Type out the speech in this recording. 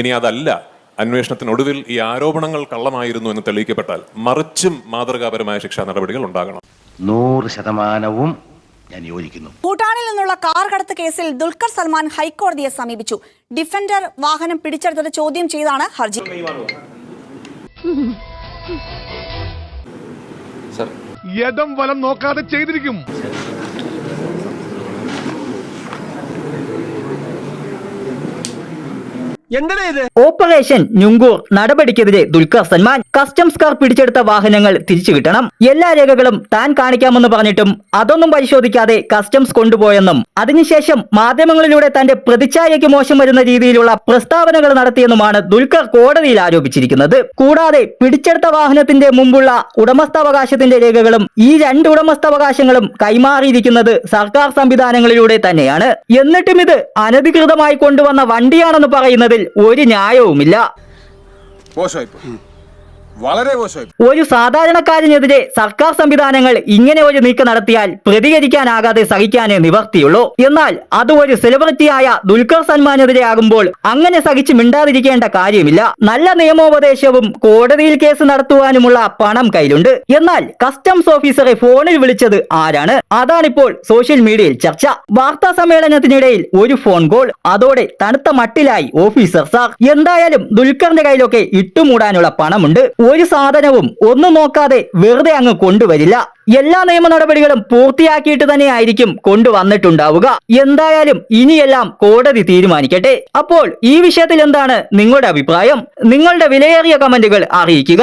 ഇനി അതല്ല. അന്വേഷണത്തിനൊടുവിൽ ഈ ആരോപണങ്ങൾ കള്ളമായിരുന്നു എന്ന് തെളിയിക്കപ്പെട്ടാൽ മറിച്ചും മാതൃകാപരമായ ശിക്ഷാ നടപടികൾ ഉണ്ടാകണം. നൂറ് ശതമാനവും ഞാൻ യോജിക്കുന്നു. ഭൂട്ടാനിൽ നിന്നുള്ള കാർ കടത്ത് കേസിൽ ദുൽഖർ സൽമാൻ ഹൈക്കോടതിയെ സമീപിച്ചു. ഡിഫൻഡർ വാഹനം പിടിച്ചെടുത്തത് ചോദ്യം ചെയ്താണ് ഹർജി. യഥം വലം നോക്കാതെ ചെയ്തിരിക്കും. ഓപ്പറേഷൻ ഞുങ്കൂർ നടപടിക്കെതിരെ ദുൽഖർ സൽമാൻ. കസ്റ്റംസ് കാർ പിടിച്ചെടുത്ത വാഹനങ്ങൾ തിരിച്ചു കിട്ടണം. എല്ലാ രേഖകളും താൻ കാണിക്കാമെന്ന് പറഞ്ഞിട്ടും അതൊന്നും പരിശോധിക്കാതെ കസ്റ്റംസ് കൊണ്ടുപോയെന്നും അതിനുശേഷം മാധ്യമങ്ങളിലൂടെ തന്റെ പ്രതിച്ഛായയ്ക്ക് മോശം വരുന്ന രീതിയിലുള്ള പ്രസ്താവനകൾ നടത്തിയെന്നുമാണ് ദുൽഖർ കോടതിയിൽ ആരോപിച്ചിരിക്കുന്നത്. കൂടാതെ പിടിച്ചെടുത്ത വാഹനത്തിന്റെ മുമ്പുള്ള ഉടമസ്ഥാവകാശത്തിന്റെ രേഖകളും ഈ രണ്ട് ഉടമസ്ഥാവകാശങ്ങളും കൈമാറിയിരിക്കുന്നത് സർക്കാർ സംവിധാനങ്ങളിലൂടെ തന്നെയാണ്. എന്നിട്ടും ഇത് അനധികൃതമായി കൊണ്ടുവന്ന വണ്ടിയാണെന്ന് ഒരു ന്യായവുമില്ല. വളരെ മോശമായി ഒരു സാധാരണക്കാരനെതിരെ സർക്കാർ സംവിധാനങ്ങൾ ഇങ്ങനെ ഒരു നീക്കം നടത്തിയാൽ പ്രതികരിക്കാനാകാതെ സഹിക്കാനേ നിവർത്തിയുള്ളൂ. എന്നാൽ അത് ഒരു സെലിബ്രിറ്റിയായ ദുൽഖർ സൽമാനെതിരെ ആകുമ്പോൾ അങ്ങനെ സഹിച്ച് മിണ്ടാതിരിക്കേണ്ട കാര്യമില്ല. നല്ല നിയമോപദേശവും കോടതിയിൽ കേസ് നടത്തുവാനുമുള്ള പണം കയ്യിലുണ്ട്. എന്നാൽ കസ്റ്റംസ് ഓഫീസറെ ഫോണിൽ വിളിച്ചത് ആരാണ്? അതാണിപ്പോൾ സോഷ്യൽ മീഡിയയിൽ ചർച്ച. വാർത്താ സമ്മേളനത്തിനിടയിൽ ഒരു ഫോൺ കോൾ അതോടെ തണുത്ത മട്ടിലായി ഓഫീസർ സാർ. എന്തായാലും ദുൽഖറിന്റെ കയ്യിലൊക്കെ ഇട്ടുമൂടാനുള്ള പണമുണ്ട്. ഒരു സാധനവും ഒന്നും നോക്കാതെ വെറുതെ അങ്ങ് കൊണ്ടുവരില്ല. എല്ലാ നിയമ നടപടികളും പൂർത്തിയാക്കിയിട്ട് തന്നെയായിരിക്കും കൊണ്ടുവന്നിട്ടുണ്ടാവുക. എന്തായാലും ഇനിയെല്ലാം കോടതി തീരുമാനിക്കട്ടെ. അപ്പോൾ ഈ വിഷയത്തിൽ എന്താണ് നിങ്ങളുടെ അഭിപ്രായം? നിങ്ങളുടെ വിലയേറിയ കമന്റുകൾ അറിയിക്കുക.